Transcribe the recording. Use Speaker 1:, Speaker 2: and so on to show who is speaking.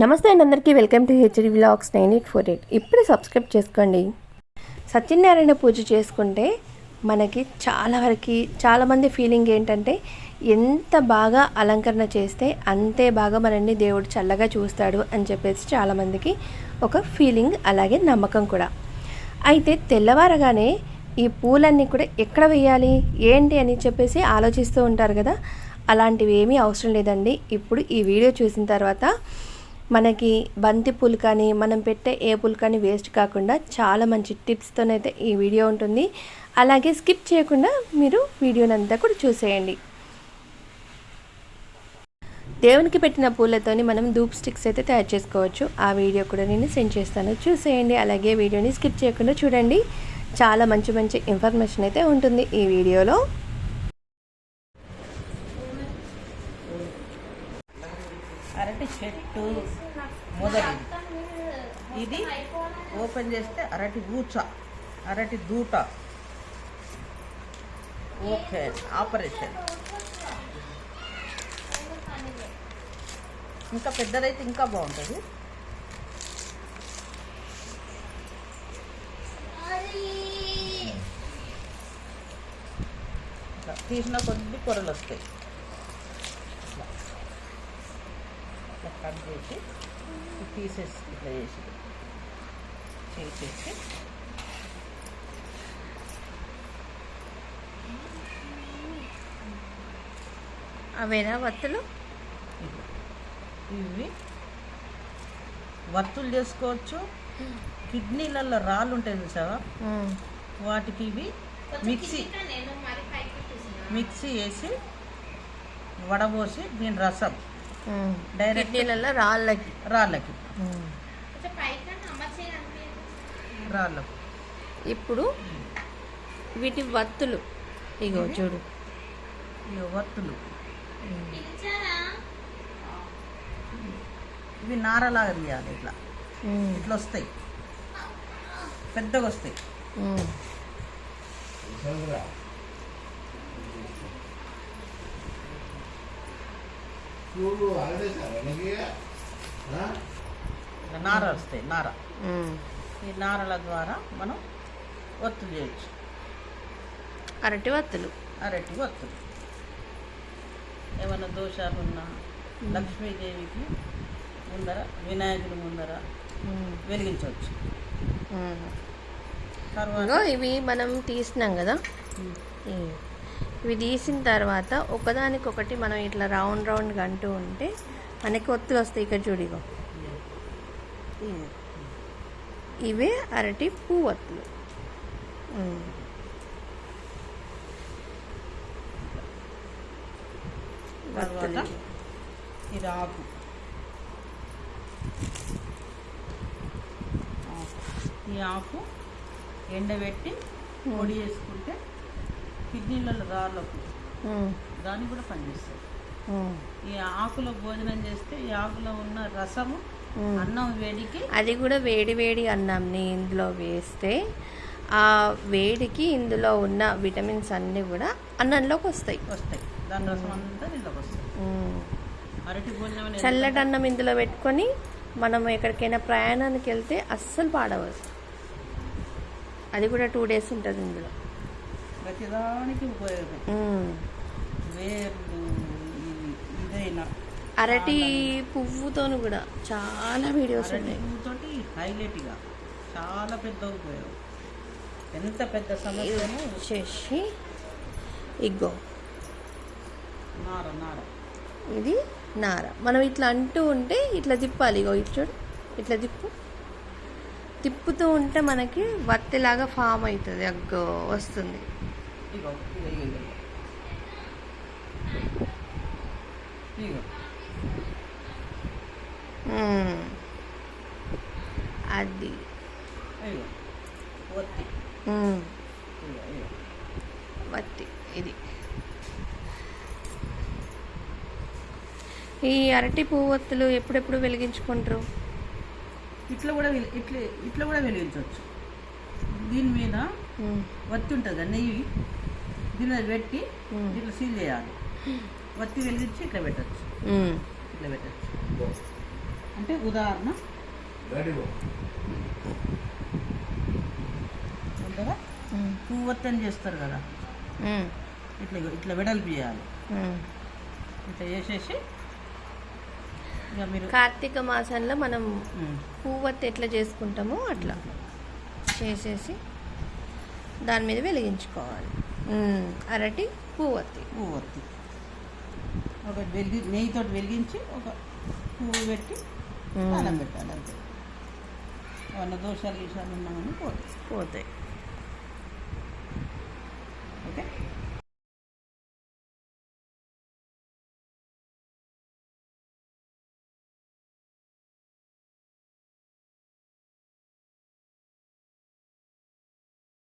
Speaker 1: నమస్తే అండి అందరికీ. Welcome to HD vlogs nine eight four eight. ఇప్పుడే సబ్స్క్రైబ్ చేసుకోండి. సత్యనారాయణ పూజ చేసుకుంటే మనకి చాలా వరకు చాలామంది ఫీలింగ్ ఏంటంటే ఎంత బాగా అలంకరణ చేస్తే అంతే బాగా మనల్ని దేవుడు చల్లగా చూస్తాడు అని చెప్పేసి చాలామందికి ఒక ఫీలింగ్ అలాగే నమ్మకం కూడా. అయితే తెల్లవారగానే ఈ పూలన్నీ కూడా ఎక్కడ వేయాలి ఏంటి అని చెప్పేసి ఆలోచిస్తూ ఉంటారు కదా. అలాంటివి ఏమీ అవసరం లేదండి. ఇప్పుడు ఈ వీడియో చూసిన తర్వాత మనకి బంతి పూలు కానీ మనం పెట్టే ఏ పూలు కానీ వేస్ట్ కాకుండా చాలా మంచి టిప్స్తోనైతే ఈ వీడియో ఉంటుంది. అలాగే స్కిప్ చేయకుండా మీరు వీడియోనంతా కూడా చూసేయండి. దేవునికి పెట్టిన పూలతోని మనం ధూప్ స్టిక్స్ అయితే తయారు చేసుకోవచ్చు. ఆ వీడియో కూడా నేను సెండ్ చేస్తాను. చూసేయండి. అలాగే వీడియోని స్కిప్ చేయకుండా చూడండి. చాలా మంచి మంచి ఇన్ఫర్మేషన్ అయితే ఉంటుంది ఈ వీడియోలో.
Speaker 2: అరటి చెట్టు మొదలు ఇది ఓపెన్ చేస్తే అరటి ఊచ అరటి దూట. Okay operation. ఇంకా పెద్దదైతే ఇంకా బాగుంటుంది. తీసిన కొద్ది పొరలు వస్తాయి ఇట్లా ఇట్లా కట్ చేసి పీసెస్ ఇట్లా చేసి చేసేసి.
Speaker 1: అవేనా వత్తులు.
Speaker 2: ఇవి వత్తులు చేసుకోవచ్చు. కిడ్నీలలో రాళ్ళు ఉంటాయి చూసావా? వాటికి ఇవి మిక్సీ మిక్సీ వేసి వడబోసి దీని రసం. డైరెక్ట్
Speaker 1: కిడ్నీలలో రాళ్ళకి.
Speaker 2: రాళ్ళకి. రాళ్ళకు.
Speaker 1: ఇప్పుడు వీటి వత్తులు. ఇగో చూడు.
Speaker 2: ఇవి వత్తులు. ఇవి నారలాగా తీయాలి ఇట్లా. ఇట్లా వస్తాయి. పెద్దగా వస్తాయి. ఇట్లా నార వస్తాయి నార. ఈ నారల ద్వారా మనం ఒత్తులు చేయొచ్చు.
Speaker 1: అరటి వత్తులు
Speaker 2: అరటి ఒత్తులు. ఏమైనా దోషాలు ఉన్నా లక్ష్మీదేవికి ముందర వినాయకుడి ముందర వెలిగించవచ్చు. తర్వాత
Speaker 1: ఇవి మనం తీసినాం కదా. ఇవి. తీసిన తర్వాత ఒకదానికొకటి మనం ఇట్లా రౌండ్ రౌండ్ అంటూ ఉంటే మనకి ఒత్తులు వస్తాయి ఇక్కడ చూడు ఇగో ఇవి. అరటి పువ్వు ఒత్తులు.
Speaker 2: ఇది ఆకు. ఈ ఆకు ఎండబెట్టి పొడి చేసుకుంటే కిడ్నీలలో రాళ్ళకు. దానికి కూడా పనిచేస్తుంది
Speaker 1: ఉమ్.
Speaker 2: ఈ ఆకులో భోజనం చేస్తే ఈ ఆకులో ఉన్న రసము. అన్నం వేడికి
Speaker 1: అది కూడా వేడి వేడి అన్నంని ఇందులో వేస్తే ఆ వేడికి ఇందులో ఉన్న విటమిన్స్ అన్నీ కూడా అన్నంలోకి వస్తాయి
Speaker 2: వస్తాయి దాని రసం అంతా దీంట్లోకి వస్తుంది
Speaker 1: ఉమ్.
Speaker 2: అరటి భోజనం
Speaker 1: చల్లటి అన్నం ఇందులో పెట్టుకొని మనం ఎక్కడికైనా ప్రయాణానికి వెళ్తే అస్సలు పాడవదు అది కూడా టూ డేస్ ఉంటుంది ఇందులో
Speaker 2: ప్రతిదానికి ఉపయోగం. వేర్లు ఇదైనా.
Speaker 1: అరటి పువ్వుతోను కూడా చాలా వీడియోస్ ఉన్నాయి.
Speaker 2: పువ్వుతోటి హైలైట్గా చాలా పెద్ద ఉపయోగం. ఎంత పెద్ద సమస్యను.
Speaker 1: వచ్చేసి ఇగ్గో
Speaker 2: నార నార.
Speaker 1: ఇది నార. మనం ఇట్లా అంటూ ఉంటే ఇట్లా తిప్పాలి. ఇగో ఇటు చూడు. ఇట్లా తిప్పు. తిప్పుతూ ఉంటే మనకి వత్తిలాగా ఫామ్ అవుతుంది. అగ్గో వస్తుంది.
Speaker 2: ఇగో ఇగో ఇగో ఇగో.
Speaker 1: అది. వత్తి. ఇది. ఈ అరటి పువ్వొత్తులు ఎప్పుడెప్పుడు వెలిగించుకుంటారు?
Speaker 2: ఇట్లా కూడా ఇట్లా ఇట్లా కూడా వెలిగించవచ్చు. దీని మీద. ఒత్తి ఉంటుంది నెయ్యి. దీని మీద పెట్టి. ఇట్లా సీల్ చేయాలి. ఒత్తి వెలిగించి ఇట్లా పెట్టచ్చు. ఇట్లా పెట్టచ్చు. అంటే ఉదాహరణ. ఉంటుందా చేస్తారు కదా. ఇట్లా ఇట్లా వెడల్పు చేయాలి. ఇట్లా చేసేసి ఇక మీరు
Speaker 1: కార్తీక మాసంలో మనం పువ్వత్తి ఎట్లా చేసుకుంటామో అట్లా. చేసేసి దాని మీద వెలిగించుకోవాలి. అరటి పువ్వత్తి.
Speaker 2: పువ్వొత్తి. ఒక వెలిగి నెయ్యితో వెలిగించి ఒక పువ్వు పెట్టి. అన్నం పెట్టాలి అంతే. ఏమన్నా దోషాలు గీషాలు ఉన్నామని పోతాయి.
Speaker 1: పోతాయి.